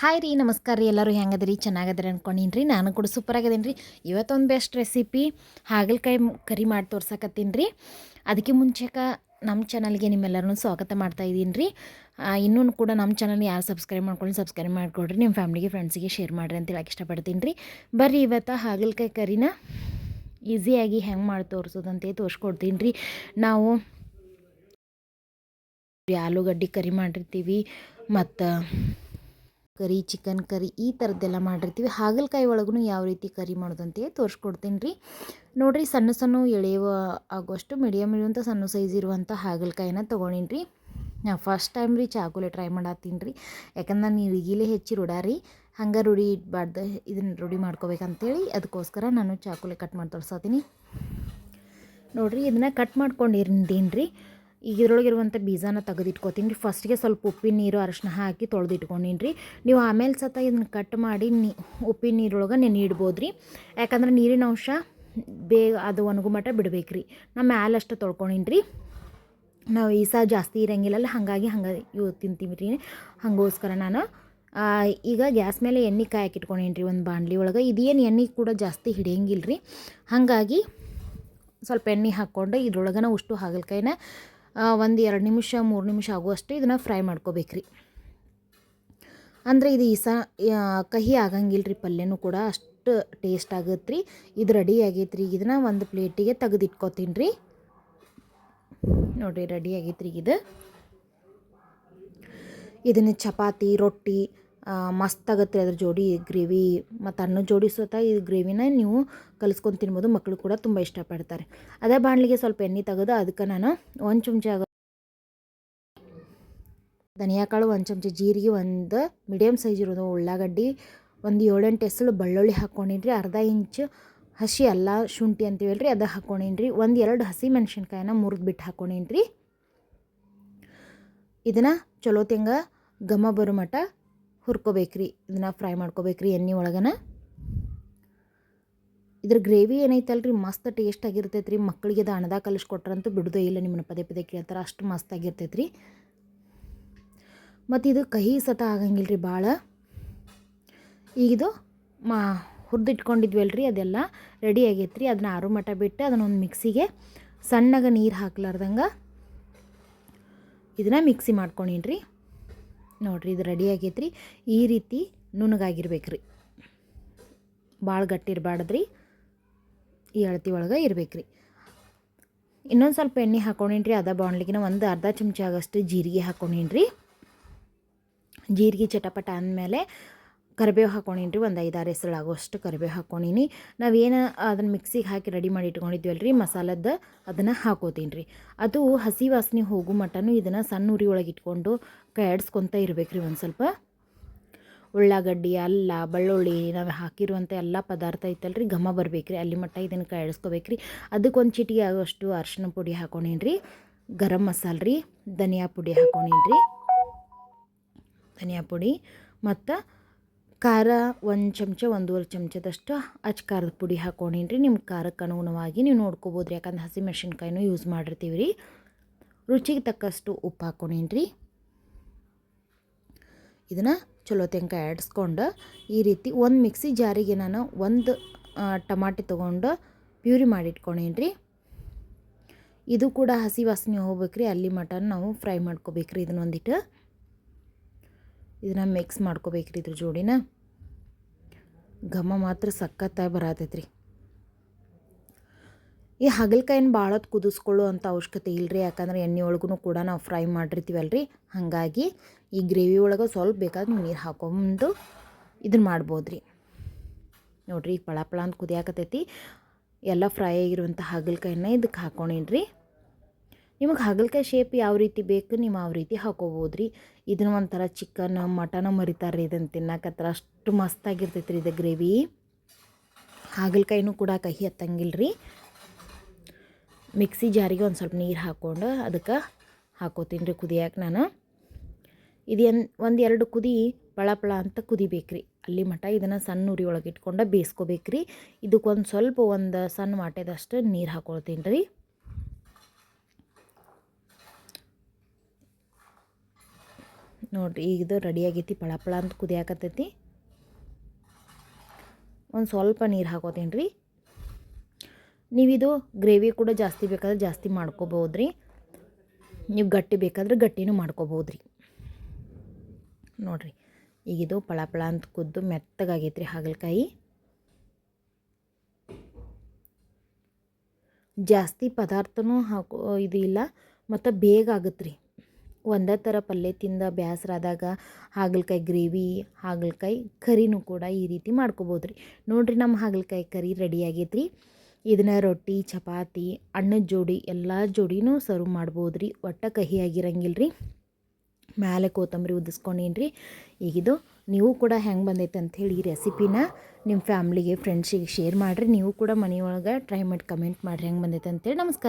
Hi ರೀ, ನಮಸ್ಕಾರ ರೀ. ಎಲ್ಲರೂ ಹೆಂಗದ್ರಿ? ಚೆನ್ನಾಗದ್ರಿ ಅನ್ಕೊಂಡಿನಿ ರೀ ನಾನು ಕೂಡ ಸೂಪರ್ ರೀ. ಇವತ್ತೊಂದು ಬೆಸ್ಟ್ ರೆಸಿಪಿ ಹಾಗಲಕಾಯಿ ಕರಿ ಮಾಡಿ ತೋರ್ಸಕತ್ತೀನಿ ರೀ. ಅದಕ್ಕೆ ಮುಂಚೆಕ ನಮ್ಮ ಚಾನಲ್ಗೆ ನಿಮ್ಮೆಲ್ಲರೂ ಸ್ವಾಗತ ಮಾಡ್ತಾ ಇದ್ದೀನಿ ರೀ. ಇನ್ನೂ ಕೂಡ ನಮ್ಮ ಚಾನಲ್ ಯಾರು ಸಬ್ಸ್ಕ್ರೈಬ್ ಮಾಡ್ಕೊಂಡು ಸಬ್ಸ್ಕ್ರೈಬ್ ಮಾಡ್ಕೊಡ್ರಿ. ನಿಮ್ಮ ಫ್ಯಾಮ್ಲಿಗೆ ಫ್ರೆಂಡ್ಸಿಗೆ ಶೇರ್ ಮಾಡಿರಿ ಅಂತ ಹೇಳಕ್ಕೆ ಇಷ್ಟಪಡ್ತೀನಿ ರೀ. ಬರ್ರಿ ಇವತ್ತು ಹಾಗಲಕಾಯಿ ಕರಿನ ಈಸಿಯಾಗಿ ಹೆಂಗೆ ಮಾಡಿ ತೋರಿಸೋದಂತೆ ತೋರಿಸ್ಕೊಡ್ತೀನಿ ರೀ. ನಾವು ಆಲೂಗಡ್ಡೆ ಕರಿ ಮಾಡಿರ್ತೀವಿ, ಮತ್ತು ಕರಿ ಚಿಕನ್ ಕರಿ ಈ ಥರದ್ದೆಲ್ಲ ಮಾಡಿರ್ತೀವಿ. ಹಾಗಲಕಾಯಿ ಒಳಗೂ ಯಾವ ರೀತಿ ಕರಿ ಮಾಡೋದು ಅಂತೇಳಿ ತೋರಿಸ್ಕೊಡ್ತೀನಿ ರೀ ನೋಡಿರಿ ಸಣ್ಣ ಸಣ್ಣ ಎಳೆಯುವ ಆಗುವಷ್ಟು ಮೀಡಿಯಮ್ ಇರುವಂಥ ಸಣ್ಣ ಸೈಜ್ ಇರುವಂಥ ಹಾಗಲಕಾಯಿನ ತೊಗೊಂಡಿನಿ ರೀ ನಾ ಫಸ್ಟ್ ಟೈಮ್ ರೀ ಚಾಕುಲೆ ಟ್ರೈ ಮಾಡತ್ತೀನಿ ರೀ ಯಾಕಂದ್ರೆ ನಾನು ಇಳಿಗಿಲೇ ಹೆಚ್ಚಿ ರೂಢಾರಿ. ಹಂಗೆ ರೂಢಿ ಇಡ್ಬಾರ್ದು, ಇದನ್ನು ರೂಢಿ ಮಾಡ್ಕೋಬೇಕಂತೇಳಿ ಅದಕ್ಕೋಸ್ಕರ ನಾನು ಚಾಕುಲೆ ಕಟ್ ಮಾಡಿ ತೋರ್ಸತ್ತೀನಿ ನೋಡಿರಿ ಇದನ್ನು ಕಟ್ ಮಾಡ್ಕೊಂಡಿರ್ತೀನಿ ರೀ ಈಗ ಇದ್ರೊಳಗಿರುವಂಥ ಬೀಜನ ತೆಗೆದಿಟ್ಕೊತೀನಿ ರೀ. ಫಸ್ಟ್ಗೆ ಸ್ವಲ್ಪ ಉಪ್ಪಿನ ನೀರು, ಅರಶಿನ ಹಾಕಿ ತೊಳೆದಿಟ್ಕೊಂಡಿನಿ ರೀ. ನೀವು ಆಮೇಲೆ ಸತ ಇದನ್ನ ಕಟ್ ಮಾಡಿ ನೀ ಉಪ್ಪಿನ ನೀರೊಳಗೆ ನೆನೆ ಇಡ್ಬೋದು ರೀ ಯಾಕಂದ್ರೆ ನೀರಿನ ಅಂಶ ಬೇಗ ಅದು ಒಣಗು ಮಟ್ಟ ಬಿಡ್ಬೇಕು ರೀ. ನಾ ಮ್ಯಾಲಷ್ಟು ತೊಳ್ಕೊಂಡಿನಿ ರೀ. ನಾವು ಈ ಸಹ ಜಾಸ್ತಿ ಇರಂಗಿಲ್ಲಲ್ಲ ಹಾಗಾಗಿ ಹಂಗೆ ಇವು ತಿಂತೀವಿ ರೀ. ಹಂಗೋಸ್ಕರ ನಾನು ಈಗ ಗ್ಯಾಸ್ ಮೇಲೆ ಎಣ್ಣೆ ಕಾಯಕ್ಕೆ ರೀ ಒಂದು ಬಾಣಲಿ ಒಳಗೆ. ಇದೇನು ಎಣ್ಣೆ ಕೂಡ ಜಾಸ್ತಿ ಹಿಡಿಯಂಗಿಲ್ಲ ರೀ ಹಾಗಾಗಿ ಸ್ವಲ್ಪ ಎಣ್ಣೆ ಹಾಕ್ಕೊಂಡು ಇದ್ರೊಳಗನ ಉಷ್ಟು ಹಾಗಲಕಾಯಿನ ಒಂದು ಎರಡು ನಿಮಿಷ, ಮೂರು ನಿಮಿಷ ಆಗುವಷ್ಟು ಇದನ್ನು ಫ್ರೈ ಮಾಡ್ಕೋಬೇಕ್ರಿ. ಅಂದರೆ ಇದು ಈ ಈಸ ಕಹಿ ಆಗಂಗಿಲ್ಲ ರೀ ಪಲ್ಯನೂ ಕೂಡ ಅಷ್ಟು ಟೇಸ್ಟ್ ಆಗತ್ತೆ ರೀ ಇದು ರೆಡಿ ಆಗೈತೆ ರೀ ಇದನ್ನು ಒಂದು ಪ್ಲೇಟಿಗೆ ತೆಗೆದಿಟ್ಕೋತೀನಿ ರೀ ನೋಡಿರಿ ರೆಡಿ ಆಗೈತೆ ರೀ ಇದು. ಇದನ್ನು ಚಪಾತಿ, ರೊಟ್ಟಿ ಮಸ್ತ್ ಆಗುತ್ತೆ ಅದ್ರ ಜೋಡಿ ಗ್ರೇವಿ. ಮತ್ತು ಅನ್ನ ಜೋಡಿ ಈ ಗ್ರೇವಿನ ನೀವು ಕಲಿಸ್ಕೊಂಡು ತಿನ್ಬೋದು. ಮಕ್ಕಳು ಕೂಡ ತುಂಬ ಇಷ್ಟಪಡ್ತಾರೆ. ಅದೇ ಬಾಣಲಿಗೆ ಸ್ವಲ್ಪ ಎಣ್ಣೆ ತೆಗೆದು ಅದಕ್ಕೆ ನಾನು ಒಂದು ಚಮಚ ಧನಿಯಾ ಕಾಳು, ಒಂದು ಚಮಚ ಜೀರಿಗೆ, ಒಂದು ಮೀಡಿಯಮ್ ಸೈಜ್ ಇರೋದು ಉಳ್ಳಾಗಡ್ಡಿ, ಒಂದು ಏಳೆಂಟು ಹೆಸಳು ಬೆಳ್ಳುಳ್ಳಿ ಹಾಕ್ಕೊಂಡಿನ್ರಿ ಅರ್ಧ ಇಂಚು ಹಸಿ ಅಲ್ಲ ಶುಂಠಿ ಅಂತ ರೀ ಅದು ಹಾಕ್ಕೊಂಡಿನ್ರಿ ಒಂದು ಎರಡು ಹಸಿ ಮೆಣಸಿನ್ಕಾಯಿನ ಮುರಿದು ಬಿಟ್ಟು ಹಾಕ್ಕೊಂಡಿನ್ರಿ ಇದನ್ನು ಚಲೋ ತೆಂಗ ಘಮ ಬರೋ ಮಟ್ಟ ಹುರ್ಕೋಬೇಕ್ರಿ, ಇದನ್ನು ಫ್ರೈ ಮಾಡ್ಕೋಬೇಕ್ರಿ ಎಣ್ಣೆ ಒಳಗನ. ಇದ್ರ ಗ್ರೇವಿ ಏನೈತಲ್ಲ ರೀ ಮಸ್ತ್ ಟೇಸ್ಟ್ ಆಗಿರ್ತೈತೆ ರೀ ಮಕ್ಕಳಿಗೆ ಅದು ಅಣದಾಗ ಕಲಿಸ್ಕೊಟ್ರಂತೂ ಬಿಡೋದೇ ಇಲ್ಲ, ನಿಮ್ಮನ್ನ ಪದೇ ಪದೇ ಕೇಳ್ತಾರೆ, ಅಷ್ಟು ಮಸ್ತ್ ಆಗಿರ್ತೈತೆ ರೀ ಮತ್ತು ಇದು ಕಹಿ ಸತ ಆಗಂಗಿಲ್ಲ ರೀ ಭಾಳ ಈಗಿದು ಮಾ ಹುರಿದಿಟ್ಕೊಂಡಿದ್ವಲ್ಲ ರೀ ಅದೆಲ್ಲ ರೆಡಿ ಆಗೈತೆ ರೀ ಅದನ್ನ ಆರು ಮಟ ಬಿಟ್ಟು ಅದನ್ನೊಂದು ಮಿಕ್ಸಿಗೆ ಸಣ್ಣಗೆ ನೀರು ಹಾಕ್ಲಾರ್ದಂಗೆ ಇದನ್ನು ಮಿಕ್ಸಿ ಮಾಡ್ಕೊಂಡಿನ್ರಿ ನೋಡಿರಿ, ಇದು ರೆಡಿ ಆಗೈತ್ರಿ. ಈ ರೀತಿ ನುಣಗಾಗಿರ್ಬೇಕ್ರಿ. ಭಾಳ ಗಟ್ಟಿ ಇರಬಾರ್ದು ರೀ ಈ ಅಳತಿ ಒಳಗೆ ಇರ್ಬೇಕ್ರಿ. ಇನ್ನೊಂದು ಸ್ವಲ್ಪ ಎಣ್ಣೆ ಹಾಕೊಂಡೇನ್ರಿ, ಅದ ಬಾಣ್ಲಿಗಿನ ಒಂದು ಅರ್ಧ ಚಮಚ ಆಗಷ್ಟು ಜೀರಿಗೆ ಹಾಕೊಂಡೇನ್ರಿ. ಜೀರಿಗೆ ಚಟಪಟ ಅಂದಮೇಲೆ ಕರಿಬೇವು ಹಾಕೊಂಡೀನಿ ರೀ ಒಂದು ಐದಾರು ಹೆಸರು ಆಗೋಷ್ಟು ಕರಿಬೇವು ಹಾಕ್ಕೊಂಡೀನಿ ನಾವೇನು ಅದನ್ನು ಮಿಕ್ಸಿಗೆ ಹಾಕಿ ರೆಡಿ ಮಾಡಿ ಇಟ್ಕೊಂಡಿದ್ವಲ್ಲ ರೀ ಮಸಾಲದ ಅದನ್ನು ಹಾಕೋತೀನಿ ರೀ ಅದು ಹಸಿ ವಾಸನೆ ಹೋಗು ಮಟನು ಇದನ್ನು ಸಣ್ಣ ಉರಿ ಒಳಗೆ ಇಟ್ಕೊಂಡು ಕೈಯಾಡಿಸ್ಕೊತ ಇರ್ಬೇಕು ರೀ ಒಂದು ಸ್ವಲ್ಪ. ಉಳ್ಳಾಗಡ್ಡಿ, ಅಲ್ಲ, ಬೆಳ್ಳುಳ್ಳಿ ನಾವು ಹಾಕಿರುವಂಥ ಎಲ್ಲ ಪದಾರ್ಥ ಐತಲ್ಲ ರೀ ಘಮ ಬರ್ಬೇಕು ರೀ ಅಲ್ಲಿ ಮಟ್ಟ ಇದನ್ನು ಕಾಯಿಸ್ಕೋಬೇಕು ರೀ ಅದಕ್ಕೊಂದು ಚಿಟಿಗೆ ಆಗೋಷ್ಟು ಅರ್ಶಿನ ಪುಡಿ ಹಾಕೊಂಡೀನಿ ರೀ ಗರಂ ಮಸಾಲೆ ರೀ ಧನಿಯಾ ಪುಡಿ ಹಾಕೊಂಡೀನಿ ರೀ ಧನಿಯಾ ಪುಡಿ ಮತ್ತು ಖಾರ ಒಂದು ಚಮಚ, ಒಂದೂವರೆ ಚಮಚದಷ್ಟು ಅಚ್ಚ ಖಾರದ ಪುಡಿ ಹಾಕೊಂಡೀನಿ ರೀ ನಿಮ್ಮ ಖಾರಕ್ಕೆ ಅನುಗುಣವಾಗಿ ನೀವು ನೋಡ್ಕೋಬೋದು ರೀ ಯಾಕಂದ್ರೆ ಹಸಿ ಮೆಣಸಿನ್ಕಾಯಿನೂ ಯೂಸ್ ಮಾಡಿರ್ತೀವಿ ರೀ ರುಚಿಗೆ ತಕ್ಕಷ್ಟು ಉಪ್ಪು ಹಾಕೊಂಡೇನ್ರಿ. ರೀ ಇದನ್ನು ಚಲೋ ತೆಂಕ ಆಡಿಸ್ಕೊಂಡು ಈ ರೀತಿ ಒಂದು ಮಿಕ್ಸಿ ಜಾರಿಗೆ ನಾನು ಒಂದು ಟಮಾಟೆ ತೊಗೊಂಡು ಪ್ಯೂರಿ ಮಾಡಿ ಇಟ್ಕೊಂಡೀನಿ ರೀ ಇದು ಕೂಡ ಹಸಿ ವಾಸನೆ ಹೋಗ್ಬೇಕು ರೀ ಅಲ್ಲಿ ಮಟನ್ ನಾವು ಫ್ರೈ ಮಾಡ್ಕೋಬೇಕ್ರಿ ಇದನ್ನೊಂದಿಟ್ಟು. ಇದನ್ನು ಮಿಕ್ಸ್ ಮಾಡ್ಕೋಬೇಕ್ರಿ ಇದ್ರ ಜೋಡಿನ. ಘಮ ಮಾತ್ರ ಸಖತ್ತಾಗಿ ಬರತೈತ್ರಿ. ಈ ಹಾಗಲಕಾಯಿನ ಭಾಳ ಕುದಿಸ್ಕೊಳ್ಳೋ ಅಂಥ ಅವಶ್ಯಕತೆ ಇಲ್ಲರಿ ಯಾಕಂದ್ರೆ ಎಣ್ಣೆ ಒಳಗೂ ಕೂಡ ನಾವು ಫ್ರೈ ಮಾಡಿರ್ತೀವಲ್ಲ ರೀ ಹಾಗಾಗಿ ಈ ಗ್ರೇವಿ ಒಳಗೆ ಸ್ವಲ್ಪ ಬೇಕಾದ್ರೆ ನೀರು ಹಾಕೊಂಡು ಇದನ್ನು ಮಾಡ್ಬೋದು ರೀ ನೋಡಿರಿ ಈಗ ಪಳ ಪಳ ಅಂತ ಕುದಿಯಾಕತೈತಿ. ಎಲ್ಲ ಫ್ರೈ ಆಗಿರುವಂಥ ಹಾಗಲಕಾಯಿನ ಇದಕ್ಕೆ ಹಾಕೊಂಡಿನ್ರಿ. ನಿಮಗೆ ಹಾಗಲಕಾಯಿ ಶೇಪ್ ಯಾವ ರೀತಿ ಬೇಕು ನೀವು ಯಾವ ರೀತಿ ಹಾಕೋಬೋದು ರೀ ಇದನ್ನ ಒಂಥರ ಚಿಕನ್ ಮಟನ್ ಮರಿತಾರೆ ರೀ ಇದನ್ನು ತಿನ್ನಕತ್ರ ಅಷ್ಟು ಮಸ್ತಾಗಿರ್ತೈತೆ ರೀ ಇದು ಗ್ರೇವಿ ಹಾಗಲಕಾಯಿನೂ ಕೂಡ ಕಹಿ ಹತ್ತಂಗಿಲ್ಲ ರೀ ಮಿಕ್ಸಿ ಜಾರಿಗೆ ಒಂದು ಸ್ವಲ್ಪ ನೀರು ಹಾಕ್ಕೊಂಡು ಅದಕ್ಕೆ ಹಾಕೋತೀನಿ ರೀ ಕುದಿಯಕ್ಕೆ ನಾನು. ಇದು ಎನ್, ಒಂದು ಎರಡು ಕುದಿ ಪಳ ಪಳ ಅಂತ ಕುದಿಬೇಕ್ರಿ. ಅಲ್ಲಿ ಮಟ ಇದನ್ನು ಸಣ್ಣ ಉರಿ ಒಳಗೆ ಇಟ್ಕೊಂಡು ಬೇಯಿಸ್ಕೋಬೇಕ್ರಿ ಇದಕ್ಕೊಂದು ಸ್ವಲ್ಪ ಒಂದು ಸಣ್ಣ ಮಾಟೆದಷ್ಟು ನೀರು ಹಾಕ್ಕೊಳ್ತೀನಿ ರೀ ನೋಡಿರಿ, ಈಗ ಇದು ರೆಡಿ ಆಗೈತಿ ಪಳ ಪಳ ಅಂತ ಕುದಿಯಾಕತ್ತೈತಿ. ಒಂದು ಸ್ವಲ್ಪ ನೀರು ಹಾಕೋತೀನಿ ರೀ ನೀವಿದು ಗ್ರೇವಿ ಕೂಡ ಜಾಸ್ತಿ ಬೇಕಾದ್ರೆ ಜಾಸ್ತಿ ಮಾಡ್ಕೋಬೋದು ರೀ ನೀವು ಗಟ್ಟಿ ಬೇಕಾದ್ರೆ ಗಟ್ಟಿನೂ ಮಾಡ್ಕೋಬೋದು ರೀ ನೋಡಿರಿ ಈಗಿದು ಪಳ ಪಳ ಅಂತ ಕುದ್ದು ಮೆತ್ತಗಾಗೈತೆ ರೀ ಹಾಗಲಕಾಯಿ. ಜಾಸ್ತಿ ಪದಾರ್ಥನೂ ಹಾಕೋ ಇದು ಇಲ್ಲ, ಮತ್ತು ಬೇಗ ಆಗುತ್ತೆ ರೀ ಒಂದೇ ಥರ ಪಲ್ಯ ತಿಂದ ಬ್ಯಾಸರಾದಾಗ ಹಾಗಲಕಾಯಿ ಗ್ರೇವಿ, ಹಾಗಲಕಾಯಿ ಕರಿನೂ ಕೂಡ ಈ ರೀತಿ ಮಾಡ್ಕೋಬೋದು ರೀ. ನೋಡಿರಿ ನಮ್ಮ ಹಾಗಲಕಾಯಿ ಕರಿ ರೆಡಿ ಆಗೈತೆ ರೀ ಇದನ್ನ ರೊಟ್ಟಿ, ಚಪಾತಿ ಅಣ್ಣದ ಜೋಡಿ ಎಲ್ಲ ಜೋಡಿನೂ ಸರ್ವ್ ಮಾಡ್ಬೋದು ರೀ. ಒಟ್ಟು ಕಹಿ ಆಗಿರಂಗಿಲ್ಲ ರೀ. ಮ್ಯಾಲೆ ಕೊತ್ತಂಬರಿ ಉದಿಸ್ಕೊಂಡೇನ್ರಿ ರೀ ಈಗಿದು ನೀವು ಕೂಡ ಹೆಂಗೆ ಬಂದೈತೆ ಅಂಥೇಳಿ ಈ ರೆಸಿಪಿನ ನಿಮ್ಮ ಫ್ಯಾಮ್ಲಿಗೆ ಫ್ರೆಂಡ್ಸಿಗೆ ಶೇರ್ ಮಾಡಿರಿ. ನೀವು ಕೂಡ ಮನೆಯೊಳಗೆ ಟ್ರೈ ಮಾಡಿ ಕಮೆಂಟ್ ಮಾಡಿರಿ. ಹೆಂಗೆ ಬಂದೈತೆ ಅಂತೇಳಿ ನಮಸ್ಕಾರ.